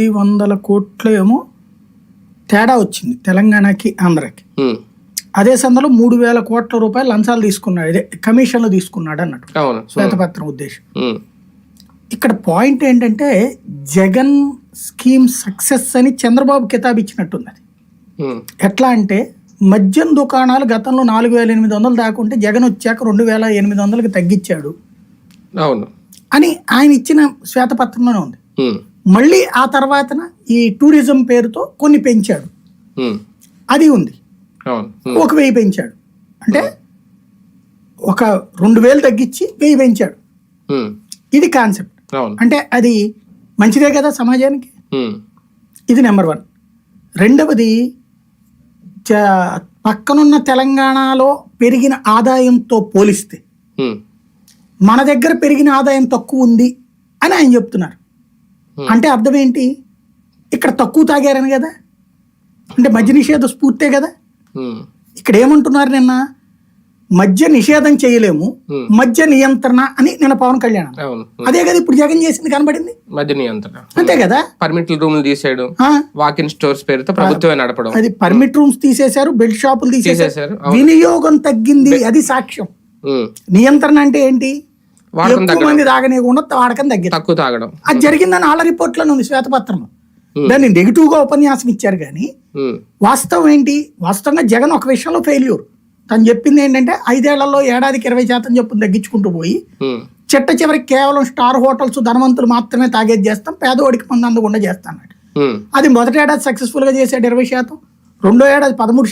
ఎనిమిది వందల కోట్లు ఏమో తేడా వచ్చింది తెలంగాణకి ఆంధ్రాకి. అదే సందర్భంలో మూడు వేల కోట్ల రూపాయలు లంచాలు తీసుకున్నాడు అదే కమిషన్లు తీసుకున్నాడు అన్నట్టు. శ్వేతపత్రం ఉద్దేశం. ఇక్కడ పాయింట్ ఏంటంటే జగన్ స్కీమ్ సక్సెస్ అని చంద్రబాబు కితాబ్ ఇచ్చినట్టుంది అది ఎట్లా అంటే మద్యం దుకాణాలు గతంలో నాలుగు వేల ఎనిమిది వందలు దాకుంటే జగన్ వచ్చాక రెండు వేల ఎనిమిది వందలకి తగ్గించాడు. అవును. అని ఆయన ఇచ్చిన శ్వేతపత్రంలోనే ఉంది. మళ్ళీ ఆ తర్వాతన ఈ టూరిజం పేరుతో కొన్ని పెంచాడు. అది ఉంది. ఒక వెయ్యి పెంచాడు. అంటే ఒక రెండు వేలు తగ్గించి వెయ్యి పెంచాడు. ఇది కాన్సెప్ట్. అంటే అది మంచిదే కదా సమాజానికి? ఇది నెంబర్ వన్. రెండవది చ- పక్కనున్న తెలంగాణలో పెరిగిన ఆదాయంతో పోలిస్తే మన దగ్గర పెరిగిన ఆదాయం తక్కువ ఉంది అని ఆయన చెప్తున్నారు. అంటే అర్థం ఏంటి? ఇక్కడ తక్కువ తాగారని కదా? అంటే మద్య నిషేధ స్ఫూర్తే కదా? ఉమ్, ఇక్కడ ఏమంటున్నారు నిన్న? మద్య నిషేధం చేయలేము Hmm. మద్య నియంత్రణ అని నిన్న పవన్ కళ్యాణ్ అదే కదా ఇప్పుడు జగన్ చేసింది కనబడింది? మద్య నియంత్రణ. అంతే కదా? పర్మిట్ల రూములు తీసేయడం వాకిన్ స్టోర్స్ పేరుతో ప్రభుత్వమే నడపడం. అది పర్మిట్ రూమ్స్ తీసేశారు బెల్ట్ షాపులు తీసేశారు. అవును. వినియోగం తగ్గింది అది సాక్ష్యం. నియంత్రణ అంటే ఏంటి? ఎక్కువ మంది తాగనీయకుండా వాడకం తగ్గింది తక్కువ తాగడం. అది జరిగిందని వాళ్ళ రిపోర్ట్లోనే ఉంది శ్వేతపత్రంలో. Hmm. దాన్ని నెగిటివ్గా ఉపన్యాసం ఇచ్చారు కానీ వాస్తవం ఏంటి? వాస్తవంగా జగన్ ఒక విషయంలో ఫెయిల్యూర్ తను చెప్పింది ఏంటంటే ఐదేళ్ళలో ఏడాదికి ఇరవై శాతం చొప్పున తగ్గించుకుంటూ పోయి చిట్ట చివరికి కేవలం స్టార్ హోటల్స్ ధనవంతులు మాత్రమే తాగేది చేస్తాం పేదవాడికి మంది అందకుండా చేస్తాం అన్నాడు. ఉమ్, అది మొదటి ఏడాది సక్సెస్ఫుల్గా చేశాడు ఇరవై శాతం రెండో ఏడాది పదమూడు